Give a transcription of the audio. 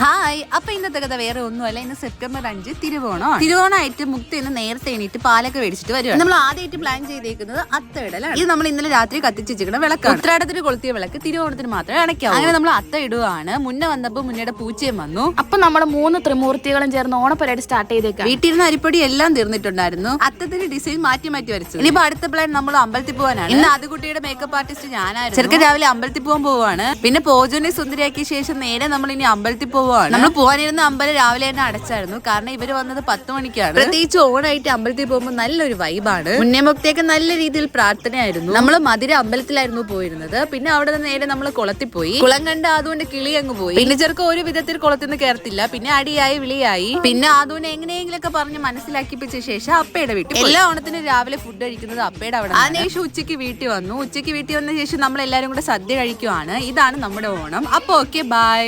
Hi. അപ്പൊ ഇന്നത്തെ കഥ വേറെ ഒന്നുമല്ല. ഇന്ന് സെപ്റ്റംബർ അഞ്ച് തിരുവോണം തിരുവോണമായിട്ട് മുക്തി ഇന്ന് നേരത്തെ എണീറ്റ് പാലൊക്കെ മേടിച്ചിട്ട് വരുവാണ്. നമ്മൾ ആദ്യമായിട്ട് പ്ലാൻ ചെയ്തേക്കുന്നത് അത്തയിടലാണ്. ഇത് നമ്മൾ ഇന്നലെ രാത്രി കത്തിച്ച് വെച്ചിരിക്കുന്ന വിളക്കാണ്. ഉത്രാടത്തിന് കൊളുത്തിയ വിളക്ക് തിരുവോണത്തിന് മാത്രമേ അണയ്ക്കാവൂ. അങ്ങനെ നമ്മൾ അത്ത ഇടുവാണ്. മുന്നേ വന്നപ്പോ മുന്നേടെ പൂച്ചയും വന്നു. അപ്പൊ നമ്മുടെ മൂന്ന് ത്രിമൂർത്തികളും ചേർന്ന് ഓണപ്പരേഡ് സ്റ്റാർട്ട് ചെയ്തേക്കാം വീട്ടിലിരുന്ന് അരിപ്പൊടി എല്ലാം തീർന്നിട്ടുണ്ടായിരുന്നു. അത്തത്തിന് ഡിസൈൻ മാറ്റി മാറ്റി വരച്ചു. ഇനിയിപ്പോ അടുത്ത പ്ലാൻ നമ്മൾ അമ്പലത്തിൽ പോകാനാണ് ഇന്ന് ആദ്യകുട്ടിയുടെ മേക്കപ്പ് ആർട്ടിസ്റ്റ് ഞാനായിരുന്നു. ചെറുക്കൻ രാവിലെ അമ്പലത്തിൽ പോകാൻ പോവാണ്. പിന്നെ പോജോനെ സുന്ദരിയാക്കിയ ശേഷം നേരെ നമ്മൾ ഇനി അമ്പലത്തിൽ പോവാണ്. നമ്മൾ പോകാനിരുന്ന അമ്പലം രാവിലെ തന്നെ അടച്ചായിരുന്നു. കാരണം ഇവർ വന്നത് പത്ത് മണിക്കാണ്. പ്രത്യേകിച്ച് ഓണായിട്ട് അമ്പലത്തിൽ പോകുമ്പോൾ നല്ലൊരു വൈബാണ്. മുന്നേമുക്തിയൊക്കെ നല്ല രീതിയിൽ പ്രാർത്ഥനയായിരുന്നു. നമ്മൾ മധുര അമ്പലത്തിലായിരുന്നു പോയിരുന്നത്. പിന്നെ അവിടെ നിന്ന് നേരെ നമ്മൾ കുളത്തിൽ പോയി. കുളം കണ്ട് അതുകൊണ്ട് കിളി അങ്ങ് പോയി. പിന്നെ ചെറുക്ക ഒരു വിധത്തിൽ കുളത്തിൽ നിന്ന് കയറത്തില്ല. പിന്നെ അടിയായി വിളിയായി. പിന്നെ അതുകൊണ്ട് എങ്ങനെയെങ്കിലൊക്കെ പറഞ്ഞ് മനസ്സിലാക്കിപ്പിച്ച ശേഷം അപ്പയുടെ വീട്ടിൽ എല്ലാ ഓണത്തിന് രാവിലെ ഫുഡ് കഴിക്കുന്നത് അപ്പയുടെ അവിടെ അതിനുശേഷം ഉച്ചയ്ക്ക് വീട്ടിൽ വന്നു. ഉച്ചയ്ക്ക് വീട്ടിൽ വന്ന ശേഷം നമ്മൾ എല്ലാവരും കൂടെ സദ്യ കഴിക്കുവാണ്. ഇതാണ് നമ്മുടെ ഓണം. അപ്പൊ ഓക്കെ ബൈ